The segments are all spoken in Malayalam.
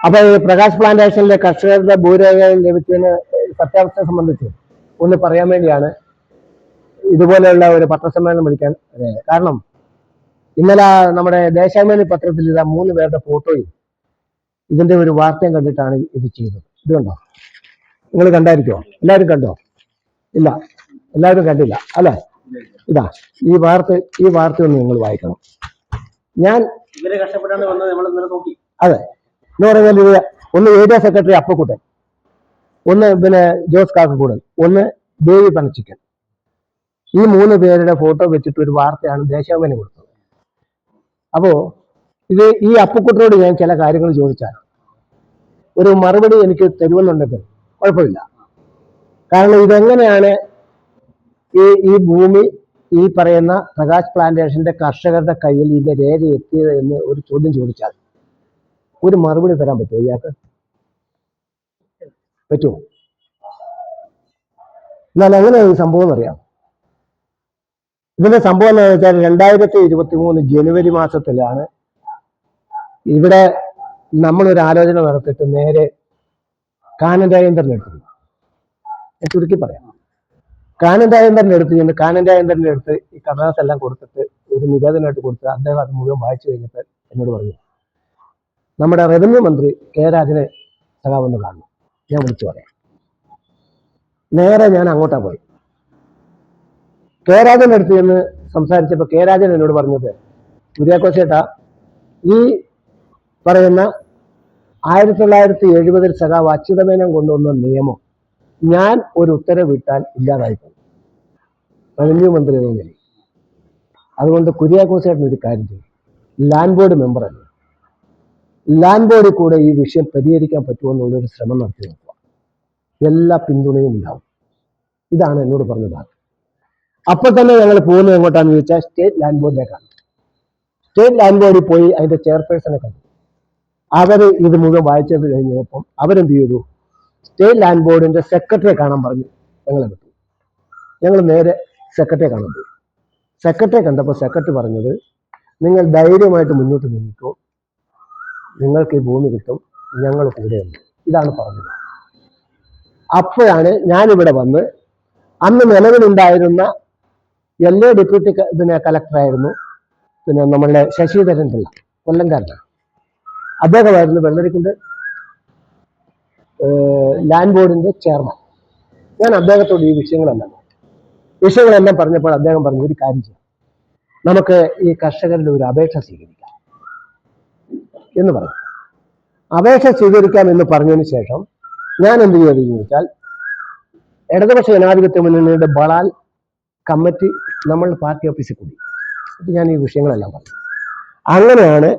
അപ്പൊ ഈ പ്രകാശ് പ്ലാന്റേഷനിലെ കർഷകരുടെ ഭൂരേഖ ലഭിച്ചതിന് സത്യാവസ്ഥയെ സംബന്ധിച്ച് ഒന്ന് പറയാൻ വേണ്ടിയാണ് ഇതുപോലെയുള്ള ഒരു പത്രസമ്മേളനം വിളിക്കാൻ കാരണം ഇന്നലെ നമ്മുടെ ദേശാഭിമാനി പത്രത്തിൽ ഇതാ മൂന്ന് പേരുടെ ഫോട്ടോയും ഇതിന്റെ ഒരു വാർത്തയും കണ്ടിട്ടാണ് ഇത് ചെയ്തത്. ഇത് കണ്ടോ? നിങ്ങൾ കണ്ടായിരിക്കോ എല്ലാവരും കണ്ടോ? ഇല്ല. എല്ലാവരും കണ്ടില്ല. അല്ലേ? ഇതാ ഈ വാർത്ത ഈ വാർത്ത ഒന്ന് നിങ്ങൾ വായിക്കണം. ഞാൻ അതെ. എന്ന് പറഞ്ഞാൽ ഇത് ഒന്ന് ഏരിയ സെക്രട്ടറി അപ്പക്കുട്ടൻ ഒന്ന് പിന്നെ ജോസ് കാക്കക്കൂടൻ ഒന്ന് ദേവി പനച്ചിക്കൻ ഈ മൂന്ന് പേരുടെ ഫോട്ടോ വെച്ചിട്ട് ഒരു വാർത്തയാണ് ദേശാഭിമാനി കൊടുത്തത്. അപ്പോ ഇത് ഈ അപ്പക്കുട്ടനോട് ഞാൻ ചില കാര്യങ്ങൾ ചോദിച്ചാൽ ഒരു മറുപടി എനിക്ക് തരുമെന്നുണ്ടെങ്കിൽ കുഴപ്പമില്ല. കാരണം ഇതെങ്ങനെയാണ് ഈ ഈ ഭൂമി ഈ പറയുന്ന പ്രകാശ് പ്ലാന്റേഷന്റെ കർഷകരുടെ കയ്യിൽ ഇതിന്റെ രേഖ എത്തിയത് എന്ന് ഒരു ചോദ്യം ചോദിച്ചാൽ ഒരു മറുപടി തരാൻ പറ്റുമോ ഇയാൾക്ക്? പറ്റുമോ? എന്നാൽ എങ്ങനെയാണ് ഈ സംഭവം എന്നറിയാം ഇതിന്റെ സംഭവം എന്ന് വെച്ചാൽ രണ്ടായിരത്തി ഇരുപത്തി മൂന്ന് ജനുവരി മാസത്തിലാണ് ഇവിടെ നമ്മളൊരു ആലോചന നടത്തിയിട്ട് നേരെ കാനൻ ഞാൻ ചുരുക്കി പറയാം. കാനൻ രാജേന്ദ്രനെ എടുത്ത് ചെന്ന് എടുത്ത് ഈ കടലാസ് എല്ലാം കൊടുത്തിട്ട് ഒരു നിവേദനമായിട്ട് കൊടുത്ത് അദ്ദേഹം അത് മുഴുവൻ വായിച്ചു കഴിഞ്ഞപ്പോൾ എന്നോട് പറഞ്ഞു നമ്മുടെ റവന്യൂ മന്ത്രി കെ രാജനെ സഖാവെന്ന് കാണുന്നു ഞാൻ വിളിച്ചു പറയാം. നേരെ ഞാൻ അങ്ങോട്ടാ പോയി. കെ രാജന്റെ അടുത്ത് ചെന്ന് സംസാരിച്ചപ്പോൾ കെ രാജൻ എന്നോട് പറഞ്ഞത് കുര്യാക്കോസ് ചേട്ടാ ഈ പറയുന്ന ആയിരത്തി തൊള്ളായിരത്തി എഴുപതിൽ സഖാവ് അച്യുതമേനം കൊണ്ടുവന്ന നിയമം ഞാൻ ഒരു ഉത്തരവിട്ടാൽ ഇല്ലാതായിപ്പോകും. റവന്യൂ മന്ത്രി എന്ന നിലയിൽ. അതുകൊണ്ട് കുര്യാക്കോസ് ചേട്ടൻ ഒരു കാര്യം ചെയ്യും. ലാൻഡ് ബോർഡ് മെമ്പർ ലാൻഡ് ബോർഡിൽ കൂടെ ഈ വിഷയം പരിഹരിക്കാൻ പറ്റുമോ എന്നുള്ളൊരു ശ്രമം നടത്തി നോക്കുക. എല്ലാ പിന്തുണയും ഉണ്ടാവും. ഇതാണ് എന്നോട് പറഞ്ഞ ഭാഗം അപ്പൊ തന്നെ ഞങ്ങൾ പോകുന്നത് എങ്ങോട്ടാന്ന് ചോദിച്ചാൽ സ്റ്റേറ്റ് ലാൻഡ് ബോർഡിലേക്കാണ് സ്റ്റേറ്റ് ലാൻഡ് ബോർഡിൽ പോയി അതിന്റെ ചെയർപേഴ്സണെ കണ്ടു. അവർ ഇത് മുഴുവൻ വായിച്ചത് കഴിഞ്ഞപ്പം അവരെന്ത് ചെയ്തു? സ്റ്റേറ്റ് ലാൻഡ് ബോർഡിന്റെ സെക്രട്ടറിയെ കാണാൻ പറഞ്ഞു. ഞങ്ങളെ വിട്ടു. ഞങ്ങൾ നേരെ സെക്രട്ടറിയെ കാണാൻ പോയി. സെക്രട്ടറിയെ കണ്ടപ്പോൾ സെക്രട്ടറി പറഞ്ഞത് നിങ്ങൾ ധൈര്യമായിട്ട് മുന്നോട്ട് നീങ്ങിക്കോ. നിങ്ങൾക്ക് ഈ ഭൂമി കിട്ടും ഞങ്ങൾ കൂടെയുണ്ട് ഇതാണ് പറഞ്ഞത്. അപ്പോഴാണ് ഞാനിവിടെ വന്ന് അന്ന് നിലവിലുണ്ടായിരുന്ന എല്ലാ ഡെപ്യൂട്ടി ക- പിന്നെ കലക്ടറായിരുന്നു പിന്നെ നമ്മളുടെ ശശിധരൻ പിള്ള കൊല്ലംകാരനാണ് അദ്ദേഹമായിരുന്നു വെള്ളരിക്കുണ്ട് ലാൻഡ് ബോർഡിന്റെ ചെയർമാൻ ഞാൻ അദ്ദേഹത്തോട് ഈ വിഷയങ്ങളെല്ലാം വിഷയങ്ങളെല്ലാം പറഞ്ഞപ്പോൾ അദ്ദേഹം പറഞ്ഞു ഒരു കാര്യം ചെയ്യാം നമുക്ക് ഈ കർഷകരുടെ ഒരു അപേക്ഷ സ്വീകരിക്കാം. എന്ന് പറഞ്ഞു അപേക്ഷ സ്വീകരിക്കാം എന്ന് പറഞ്ഞതിന് ശേഷം ഞാൻ എന്ത് ചെയ്തു ചോദിച്ചാൽ ഇടതുപക്ഷ ജനാധിപത്യ മുന്നണിയുടെ ബളാൽ കമ്മിറ്റി നമ്മൾ പാർട്ടി ഓഫീസിൽ കൂടി. ഞാൻ ഈ വിഷയങ്ങളെല്ലാം പറഞ്ഞു. അങ്ങനെയാണ്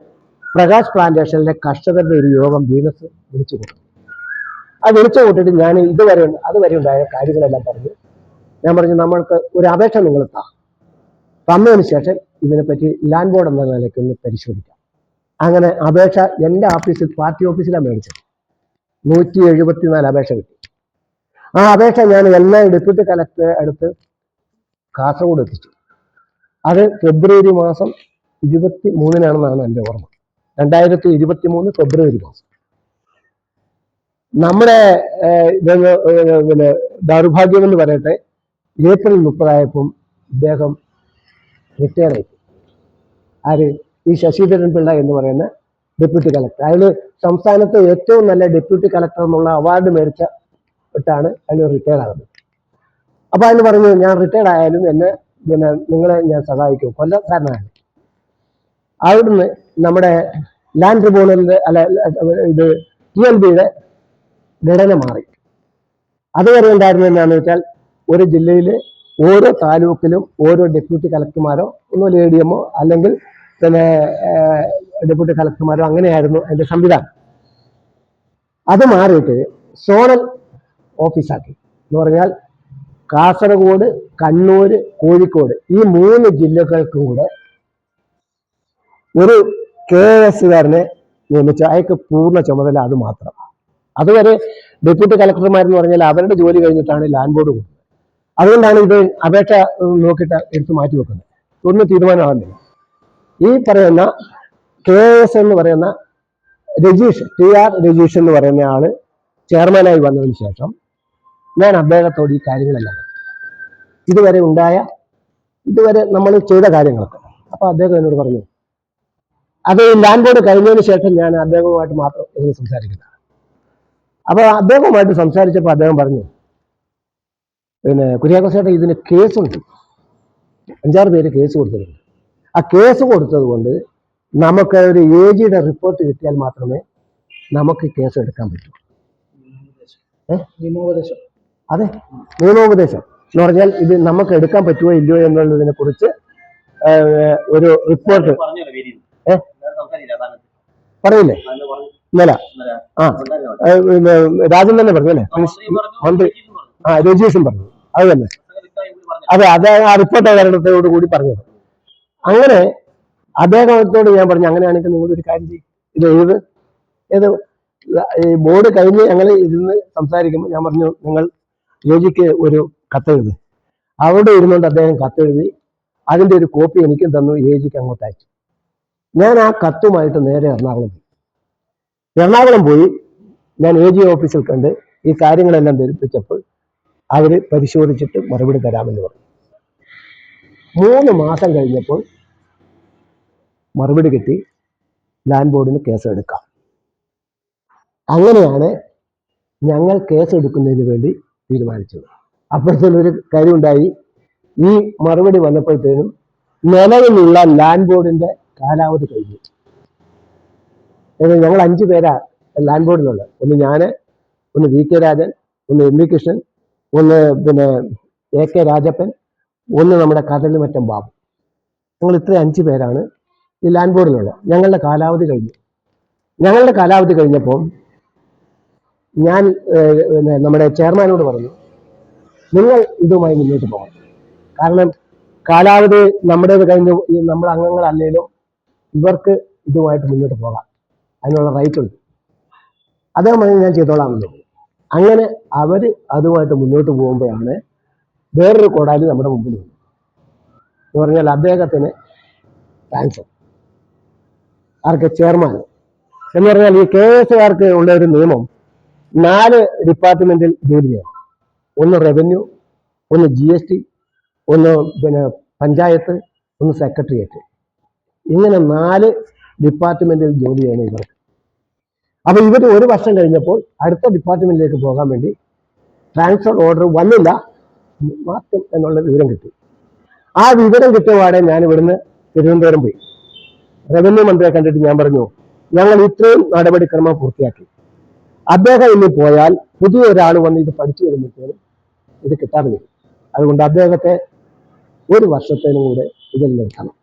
പ്രകാശ് പ്ലാന്റേഷനിലെ കർഷകരുടെ ഒരു യോഗം വീനസ് വിളിച്ചു കൂട്ടി അത് വിളിച്ചു കൂട്ടിയിട്ട് ഞാൻ ഇതുവരെ അതുവരെ ഉണ്ടായ കാര്യങ്ങളെല്ലാം പറഞ്ഞു. ഞാൻ പറഞ്ഞു നമ്മൾക്ക് ഒരു അപേക്ഷ നിങ്ങൾ താ. തന്നതിന് ശേഷം ഇതിനെപ്പറ്റി ലാൻഡ് ബോർഡ് എന്ന നിലയ്ക്ക് ഒന്ന് പരിശോധിക്കാം. അങ്ങനെ അപേക്ഷ എന്റെ ഓഫീസിൽ പാർട്ടി ഓഫീസിലാണ് മേടിച്ചത്. നൂറ്റി എഴുപത്തിനാല് അപേക്ഷ കിട്ടി. ആ അപേക്ഷ ഞാൻ എല്ലാ ഡെപ്യൂട്ടി കലക്ടർ അടുത്ത് കാസർഗോഡ് എത്തിച്ചു. അത് ഫെബ്രുവരി മാസം ഇരുപത്തി മൂന്നിനാണെന്നാണ് എന്റെ ഓർമ്മ. രണ്ടായിരത്തി ഇരുപത്തി മൂന്ന് ഫെബ്രുവരി മാസം. നമ്മുടെ പിന്നെ ദൗർഭാഗ്യം എന്ന് പറയട്ടെ ഏപ്രിൽ മുപ്പതായപ്പം ഇദ്ദേഹം റിട്ടയർ ആയി. ആര്? ഈ ശശിധരൻ പിള്ള എന്ന് പറയുന്ന ഡെപ്യൂട്ടി കളക്ടർ അയാൾ സംസ്ഥാനത്തെ ഏറ്റവും നല്ല ഡെപ്യൂട്ടി കളക്ടർ എന്നുള്ള അവാർഡ് മേടിച്ച ഇട്ടാണ് അയാൾ റിട്ടയർഡ് ആകുന്നത്. അപ്പൊ അയാൾ പറഞ്ഞു ഞാൻ റിട്ടയർഡ് ആയാലും എന്നെ പിന്നെ നിങ്ങളെ ഞാൻ സഹായിക്കും. കൊല്ലക്കാരനാണ് അവിടുന്ന് നമ്മുടെ ലാൻഡ് ട്രിബ്യൂണലിന്റെ അല്ല ഇത് ടി എൽ ബിയുടെ ഘടന മാറി. അതുവരെ ഉണ്ടായിരുന്നത് എന്താണെന്ന് വെച്ചാൽ ഒരു ജില്ലയിൽ ഓരോ താലൂക്കിലും ഓരോ ഡെപ്യൂട്ടി കളക്ടർമാരോ ഒന്നോ എ ഡി എമ്മോ അല്ലെങ്കിൽ പിന്നെ ഡെപ്യൂട്ടി കളക്ടർമാരോ അങ്ങനെയായിരുന്നു അതിന്റെ സംവിധാനം. അത് മാറിയിട്ട് സോണൽ ഓഫീസാക്കി. എന്ന് പറഞ്ഞാൽ കാസർഗോഡ് കണ്ണൂർ കോഴിക്കോട് ഈ മൂന്ന് ജില്ലകൾക്കും കൂടെ ഒരു കെ എസ്സുകാരനെ നിയമിച്ചു. അയാൾക്ക് പൂർണ ചുമതല അത് മാത്രം. അതുവരെ ഡെപ്യൂട്ടി കളക്ടർമാരെന്ന് പറഞ്ഞാൽ അവരുടെ ജോലി കഴിഞ്ഞിട്ടാണ് ലാൻഡ് ബോർഡ് കൊടുക്കുന്നത്. അതുകൊണ്ടാണ് ഇത് അപേക്ഷ നോക്കിയിട്ട് എടുത്ത് മാറ്റി വെക്കുന്നത്. ഒന്നും തീരുമാനമാകുന്നില്ല. ഈ പറയുന്ന കെ എസ് എന്ന് പറയുന്ന രജീഷ് ടി ആർ രജീഷ് എന്ന് പറയുന്ന ആൾ ചെയർമാനായി വന്നതിന് ശേഷം ഞാൻ അദ്ദേഹത്തോട് ഈ കാര്യങ്ങളെല്ലാം. ഇതുവരെ ഉണ്ടായ ഇതുവരെ നമ്മൾ ചെയ്ത കാര്യങ്ങളൊക്കെ. അപ്പൊ അദ്ദേഹം എന്നോട് പറഞ്ഞു അത് ലാൻഡ് ബോർഡ് കഴിഞ്ഞതിന് ശേഷം ഞാൻ അദ്ദേഹവുമായിട്ട് മാത്രം ഇതിന് സംസാരിക്കുന്നത് അപ്പൊ അദ്ദേഹവുമായിട്ട് സംസാരിച്ചപ്പോൾ അദ്ദേഹം പറഞ്ഞു പിന്നെ കുര്യാക്കോസേട്ട ഇതിന് കേസുണ്ട്. അഞ്ചാറ് പേര് കേസ് കൊടുത്തിട്ടുണ്ട്. ആ കേസ് കൊടുത്തത് കൊണ്ട് നമുക്ക് ഒരു എ ജിയുടെ റിപ്പോർട്ട് കിട്ടിയാൽ മാത്രമേ നമുക്ക് കേസ് എടുക്കാൻ പറ്റൂ. അതെ നിയമോപദേശം. എന്ന് പറഞ്ഞാൽ ഇത് നമുക്ക് എടുക്കാൻ പറ്റുമോ ഇല്ലയോ എന്നുള്ളതിനെ കുറിച്ച് ഒരു റിപ്പോർട്ട് പറയില്ലേ? ഇന്നല. ആ. പിന്നെ രാജൻ തന്നെ പറഞ്ഞു അല്ലേ? മന്ത്രി. ആ രജീഷും പറഞ്ഞു. അത് തന്നെ. അതെ അത് ആ റിപ്പോർട്ട് അവരുടെ കൂടി പറഞ്ഞത്. അങ്ങനെ അദ്ദേഹത്തോട് ഞാൻ പറഞ്ഞു അങ്ങനെയാണെങ്കിൽ നിങ്ങൾ ഒരു കാര്യം ചെയ്യും. ഇത് എഴുത്. ഏത് ഈ ബോർഡ് കഴിഞ്ഞ് ഞങ്ങൾ ഇരുന്ന് സംസാരിക്കുമ്പോൾ ഞാൻ പറഞ്ഞു നിങ്ങൾ യോജിക്ക് ഒരു കത്തെഴുതി. അവിടെ ഇരുന്നുകൊണ്ട് അദ്ദേഹം കത്തെഴുതി അതിന്റെ ഒരു കോപ്പി എനിക്കും തന്നു ഏജിക്ക് അങ്ങോട്ട് അയച്ചു ഞാൻ ആ കത്തുമായിട്ട് നേരെ എറണാകുളം പോയി. എറണാകുളം പോയി ഞാൻ എ ജി ഓഫീസിൽ കണ്ട് ഈ കാര്യങ്ങളെല്ലാം ധരിപ്പിച്ചപ്പോൾ അവർ പരിശോധിച്ചിട്ട് മറുപടി തരാമെന്ന് പറഞ്ഞു. മൂന്ന് മാസം കഴിഞ്ഞപ്പോൾ മറുപടി കിട്ടി ലാൻഡ് ബോർഡിന് കേസ് എടുക്കാം അങ്ങനെയാണ് ഞങ്ങൾ കേസ് എടുക്കുന്നതിന് വേണ്ടി തീരുമാനിച്ചത്. ഒരു കാര്യമുണ്ടായി. ഈ മറുപടി വന്നപ്പോഴത്തേനും നിലവിലുള്ള ലാൻഡ് ബോർഡിന്റെ കാലാവധി കഴിഞ്ഞു. ഞങ്ങൾ അഞ്ചു പേരാ ലാൻഡ് ബോർഡിലുള്ളത്. ഒന്ന് ഞാൻ ഒന്ന് വി കെ രാജൻ ഒന്ന് എം വി കൃഷ്ണൻ ഒന്ന് പിന്നെ എ കെ രാജപ്പൻ ഒന്ന് നമ്മുടെ കടലുമറ്റം ബാബു. ഞങ്ങൾ ഇത്ര അഞ്ച് പേരാണ് ഈ ലാൻഡ് ബോർഡിലുള്ളത് ഞങ്ങളുടെ കാലാവധി കഴിഞ്ഞു. ഞങ്ങളുടെ കാലാവധി കഴിഞ്ഞപ്പോൾ ഞാൻ നമ്മുടെ ചെയർമാനോട് പറഞ്ഞു നിങ്ങൾ ഇതുമായി മുന്നോട്ട് പോകണം. കാരണം കാലാവധി നമ്മുടേത് കഴിഞ്ഞു. നമ്മുടെ അംഗങ്ങളല്ലെങ്കിലും ഇവർക്ക് ഇതുമായിട്ട് മുന്നോട്ട് പോകാം. അതിനുള്ള റൈറ്റ് ഉണ്ട്. അതേമാതിരി ഞാൻ ചെയ്തോളാമെന്ന് അങ്ങനെ അവർ അതുമായിട്ട് മുന്നോട്ട് പോകുമ്പോഴാണ് വേറൊരു കോടാലി നമ്മുടെ മുമ്പിൽ വന്നു. എന്ന് പറഞ്ഞാൽ അദ്ദേഹത്തിന് ക്യാൻസർ ആർക്ക്? ചെയർമാൻ എന്ന് പറഞ്ഞാൽ ഈ കെ എസ് ആർക്ക് ഉള്ള ഒരു നിയമം നാല് ഡിപ്പാർട്ട്മെന്റിൽ ജോലി ചെയ്യണം ഒന്ന് റവന്യൂ ഒന്ന് ജി എസ് ടി ഒന്ന് പിന്നെ പഞ്ചായത്ത് ഒന്ന് സെക്രട്ടേറിയറ്റ് ഇങ്ങനെ നാല് ഡിപ്പാർട്ട്മെന്റിൽ ജോലി ചെയ്യണം ഇവർക്ക്. അപ്പൊ ഇവർ ഒരു വർഷം കഴിഞ്ഞപ്പോൾ അടുത്ത ഡിപ്പാർട്ട്മെന്റിലേക്ക് പോകാൻ വേണ്ടി ട്രാൻസ്ഫർ ഓർഡർ വന്നില്ല. മാറ്റും എന്നുള്ള വിവരം കിട്ടി. ആ വിവരം കിട്ടിയപാടെ ഞാൻ ഇവിടുന്ന് തിരുവനന്തപുരം പോയി. റവന്യൂ മന്ത്രിയെ കണ്ടിട്ട് ഞാൻ പറഞ്ഞു ഞങ്ങൾ ഇത്രയും നടപടിക്രമം പൂർത്തിയാക്കി. അദ്ദേഹം ഇനി പോയാൽ പുതിയ ഒരാൾ വന്ന് ഇത് പഠിച്ചു വരുമ്പോഴത്തേനും ഇത് കിട്ടാതെ വരും. അതുകൊണ്ട് അദ്ദേഹത്തെ ഒരു വർഷത്തേനും കൂടെ ഇതിൽ നിർത്തണം.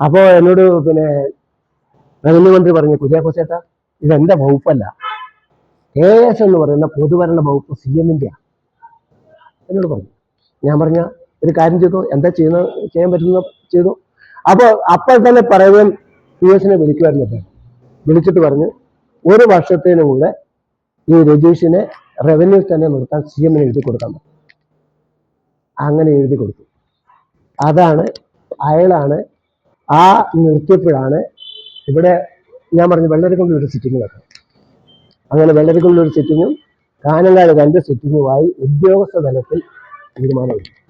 അപ്പോൾ എന്നോട് പിന്നെ റവന്യൂ മന്ത്രി പറഞ്ഞു കുര്യാക്കോസേട്ട ഇതെന്റെ വകുപ്പല്ല. കെ എസ് എന്ന് പറയുന്ന പൊതുവരണ വകുപ്പ് സി എമ്മിന്റെ എന്നോട് പറഞ്ഞു. ഞാൻ പറഞ്ഞ ഒരു കാര്യം ചെയ്തു? എന്താ ചെയ്യുന്ന ചെയ്യാൻ പറ്റുന്ന ചെയ്തു? അപ്പോൾ അപ്പോൾ തന്നെ പറയുകയും പി എസിനെ വിളിക്കുമായിരുന്നു വിളിച്ചിട്ട് പറഞ്ഞു ഒരു വർഷത്തേനും കൂടെ ഈ രജീഷിനെ റവന്യൂ തന്നെ നിർത്താൻ സി എമ്മിന് എഴുതി കൊടുക്കാൻ അങ്ങനെ എഴുതി കൊടുത്തു. അതാണ് അയാളാണ് ആ നിർത്തിയപ്പോഴാണ് ഇവിടെ ഞാൻ പറഞ്ഞു വെള്ളരിക്കുള്ളിൽ ഒരു സിറ്റിംഗ് വെക്കണം അങ്ങനെ വെള്ളരിക്കുള്ളിൽ ഒരു സിറ്റിങ്ങും കാനങ്ങാട് രണ്ട് സിറ്റിങ്ങുമായി ഉദ്യോഗസ്ഥ തലത്തിൽ തീരുമാനമെടുത്തു.